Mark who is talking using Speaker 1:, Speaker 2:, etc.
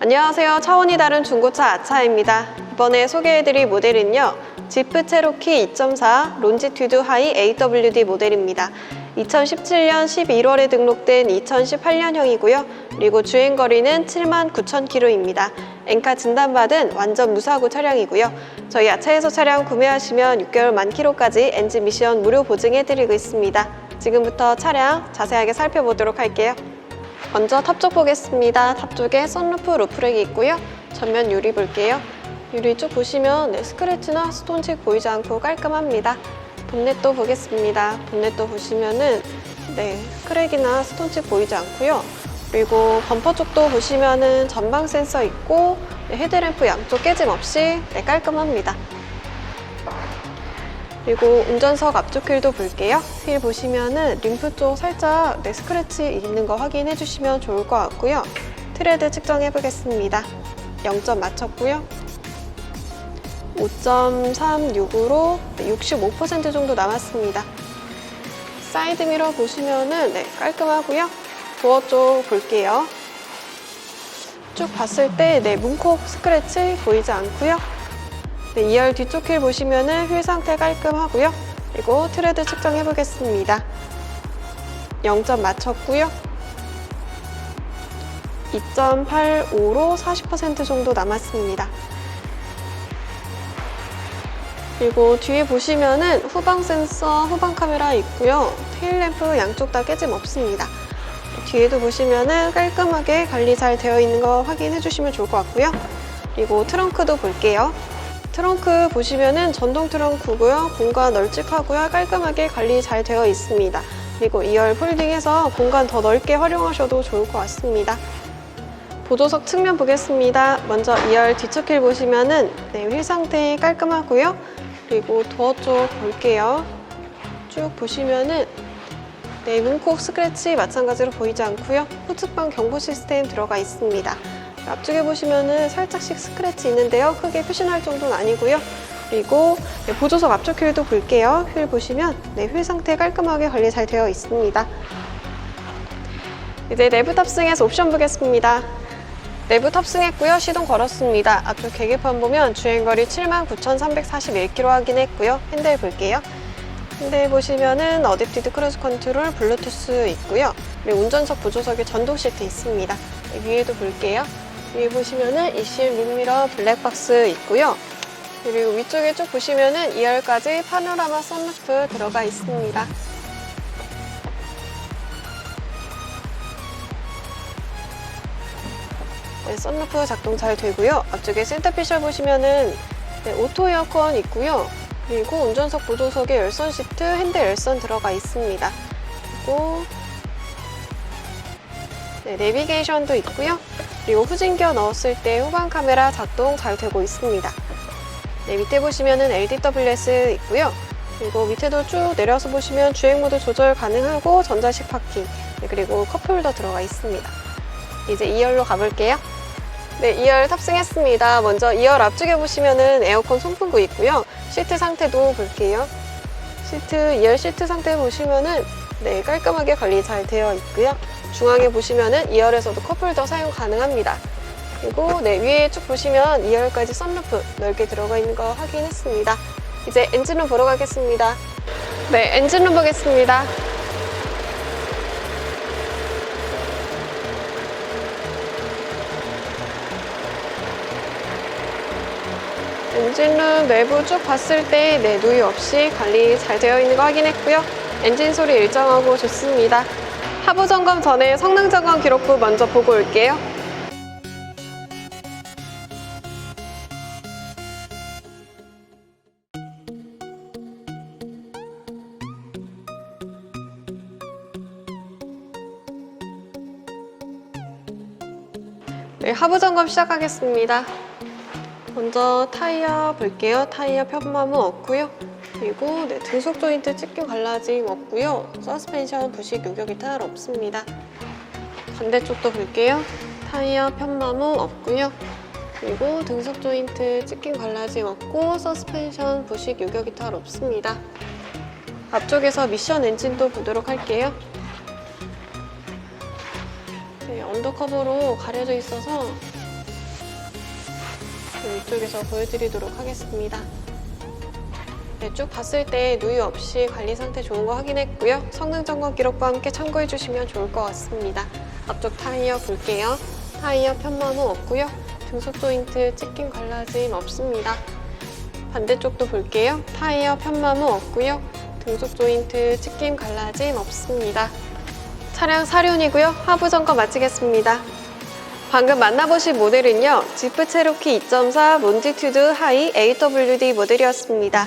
Speaker 1: 안녕하세요. 차원이 다른 중고차 아차입니다. 이번에 소개해드릴 모델은요. 지프 체로키 2.4 론지튜드 하이 AWD 모델입니다. 2017년 11월에 등록된 2018년형이고요. 그리고 주행거리는 79,000km입니다. 엔카 진단받은 완전 무사고 차량이고요. 저희 아차에서 차량 구매하시면 6개월 만 킬로까지 엔진 미션 무료 보증해드리고 있습니다. 지금부터 차량 자세하게 살펴보도록 할게요. 먼저 탑쪽 보겠습니다. 탑 쪽에 선루프 루프렉이 있고요. 전면 유리 볼게요. 유리 쭉 보시면 네, 스크래치나 스톤책 보이지 않고 깔끔합니다. 본넷도 보겠습니다. 본넷도 보시면은 네, 크랙이나 스톤책 보이지 않고요. 그리고 범퍼 쪽도 보시면은 전방 센서 있고 네, 헤드램프 양쪽 깨짐 없이 네, 깔끔합니다. 그리고 운전석 앞쪽 휠도 볼게요. 휠 보시면은 림프 쪽 살짝 네, 스크래치 있는 거 확인해 주시면 좋을 것 같고요. 트레드 측정해 보겠습니다. 0점 맞췄고요. 5.36으로 65% 정도 남았습니다. 사이드 미러 보시면은 네, 깔끔하고요. 도어 쪽 볼게요. 쭉 봤을 때 네, 문콕 스크래치 보이지 않고요. 네, 2열 뒤쪽 휠 보시면은 휠 상태 깔끔하고요. 그리고 트레드 측정해 보겠습니다. 0점 맞췄고요. 2.85로 40% 정도 남았습니다. 그리고 뒤에 보시면은 후방 센서, 후방 카메라 있고요. 테일 램프 양쪽 다 깨짐 없습니다. 뒤에도 보시면은 깔끔하게 관리 잘 되어 있는 거 확인해 주시면 좋을 것 같고요. 그리고 트렁크도 볼게요. 트렁크 보시면은 전동 트렁크고요. 공간 널찍하고요. 깔끔하게 관리 잘 되어 있습니다. 그리고 2열 폴딩해서 공간 더 넓게 활용하셔도 좋을 것 같습니다. 보조석 측면 보겠습니다. 먼저 2열 뒤쪽 휠 보시면은 네, 휠 상태 깔끔하고요. 그리고 도어 쪽 볼게요. 쭉 보시면은 네, 문콕 스크래치 마찬가지로 보이지 않고요. 후측방 경보 시스템 들어가 있습니다. 앞쪽에 보시면은 살짝씩 스크래치 있는데요. 크게 표시날 정도는 아니고요. 그리고 네, 보조석 앞쪽 휠도 볼게요. 휠 보시면 네, 휠 상태 깔끔하게 관리 잘 되어 있습니다. 이제 내부 탑승해서 옵션 보겠습니다. 내부 탑승했고요. 시동 걸었습니다. 앞쪽 계기판 보면 주행거리 79,341km 확인했고요. 핸들 볼게요. 핸들 보시면은 어댑티드 크루즈 컨트롤 블루투스 있고요. 그리고 운전석 보조석에 전동 시트 있습니다. 네, 위에도 볼게요. 위에 보시면은 ECM 룸미러 블랙박스 있고요. 그리고 위쪽에 쭉 보시면은 2열까지 파노라마 선루프 들어가 있습니다. 네, 썬루프 작동 잘 되고요. 앞쪽에 센터피셜 보시면은 네, 오토 에어컨 있고요. 그리고 운전석 보조석에 열선 시트, 핸들 열선 들어가 있습니다. 그리고 네, 내비게이션도 있고요. 그리고 후진기어 넣었을 때 후방 카메라 작동 잘 되고 있습니다. 네, 밑에 보시면은 LDWS 있고요. 그리고 밑에도 쭉 내려서 보시면 주행 모드 조절 가능하고 전자식 파킹, 네, 그리고 컵홀더 들어가 있습니다. 이제 2열로 가볼게요. 네, 2열 탑승했습니다. 먼저 2열 앞쪽에 보시면은 에어컨 송풍구 있고요. 시트 상태도 볼게요. 시트, 2열 시트 상태 보시면은 네, 깔끔하게 관리 잘 되어 있고요. 중앙에 보시면은 2열에서도 컵홀더 사용 가능합니다. 그리고 네, 위에 쭉 보시면 2열까지 썬루프 넓게 들어가 있는 거 확인했습니다. 이제 엔진룸 보러 가겠습니다. 네, 엔진룸 보겠습니다. 엔진룸 내부 쭉 봤을 때 네, 누이 없이 관리 잘 되어 있는 거 확인했고요. 엔진 소리 일정하고 좋습니다. 하부 점검 전에 성능 점검 기록부 먼저 보고 올게요. 네, 하부 점검 시작하겠습니다. 먼저 타이어 볼게요. 타이어 편마모 없고요. 그리고 네, 등속 조인트 찢김 갈라짐 없고요. 서스펜션 부식 요격 이 탈 없습니다. 반대쪽도 볼게요. 타이어 편마모 없고요. 그리고 등속 조인트 찢김 갈라짐 없고 서스펜션 부식 요격 이 탈 없습니다. 앞쪽에서 미션 엔진도 보도록 할게요. 네, 언더커버로 가려져 있어서 위쪽에서 보여드리도록 하겠습니다. 네, 쭉 봤을 때 누유 없이 관리 상태 좋은 거 확인했고요. 성능 점검 기록과 함께 참고해 주시면 좋을 것 같습니다. 앞쪽 타이어 볼게요. 타이어 편마모 없고요. 등속 조인트 찍힘 갈라짐 없습니다. 반대쪽도 볼게요. 타이어 편마모 없고요. 등속 조인트 찍힘 갈라짐 없습니다. 차량 사륜이고요. 하부 점검 마치겠습니다. 방금 만나보신 모델은요. 지프 체로키 2.4 론지튜드 하이 AWD 모델이었습니다.